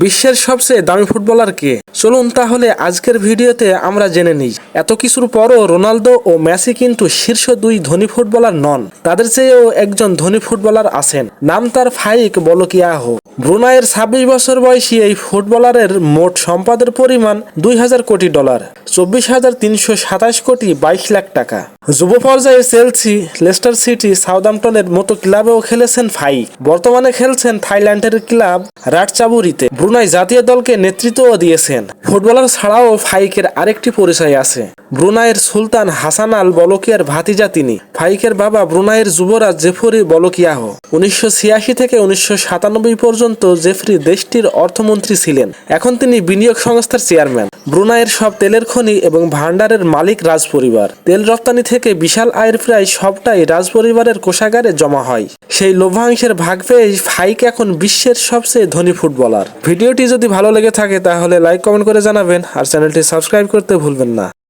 বিশ্বের সবচেয়ে দামি ফুটবলার কে? চলুন তাহলে আজকের ভিডিওতে আমরা জেনে নিই। এত কিছুর পরও রোনালদো ও মেসি কিন্তু শীর্ষ দুই ধনী ফুটবলার নন। তাদের চেয়েও একজন ধনী ফুটবলার আছেন। নাম তার ফাইক বলকিয়াহো। ব্রুনাইয়ের ছাব্বিশ বছর বয়সী এই ফুটবলারের মোট সম্পদের পরিমাণ দুই হাজার কোটি ডলার, চব্বিশ হাজার তিনশো সাতাশ কোটি বাইশ লাখ টাকা। যুব পর্যায়ে চেলসি লেস্টার সিটি, সাউদাম্পটনের মতো ক্লাবেও খেলেছেন ফাইক বর্তমানে খেলছেন থাইল্যান্ডের ক্লাব রাটচাবুরিতে। ব্রুনাই জাতীয় দলকে নেতৃত্বও দিয়েছেন। ফুটবলার ছাড়াও ফাইকের আরেকটি পরিচয় আছে। ব্রুনাইয়ের সুলতান হাসান আল বলকিয়ার ভাতিজা তিনি। ফাইকের বাবা ব্রুনাইয়ের যুবরাজ জেফরি বলকিয়াহ। উনিশশো ছিয়াশি থেকে উনিশশো সাতানব্বই পর্যন্ত জেফরি দেশটির অর্থমন্ত্রী ছিলেন। এখন তিনি বিনিয়োগ সংস্থার চেয়ারম্যান। ব্রুনাইয়ের সব তেলের খনি এবং ভান্ডারের মালিক রাজপরিবার। তেল রপ্তানি থেকে বিশাল আয়ের প্রায় সবটাই রাজপরিবারের কোষাগারে জমা হয়। সেই লভ্যাংশের ভাগ পেয়ে ফাইক এখন বিশ্বের সবচেয়ে ধনী ফুটবলার। ভিডিওটি যদি ভালো লেগে থাকে তাহলে লাইক, কমেন্ট করে জানাবেন আর চ্যানেলটি সাবস্ক্রাইব করতে ভুলবেন না।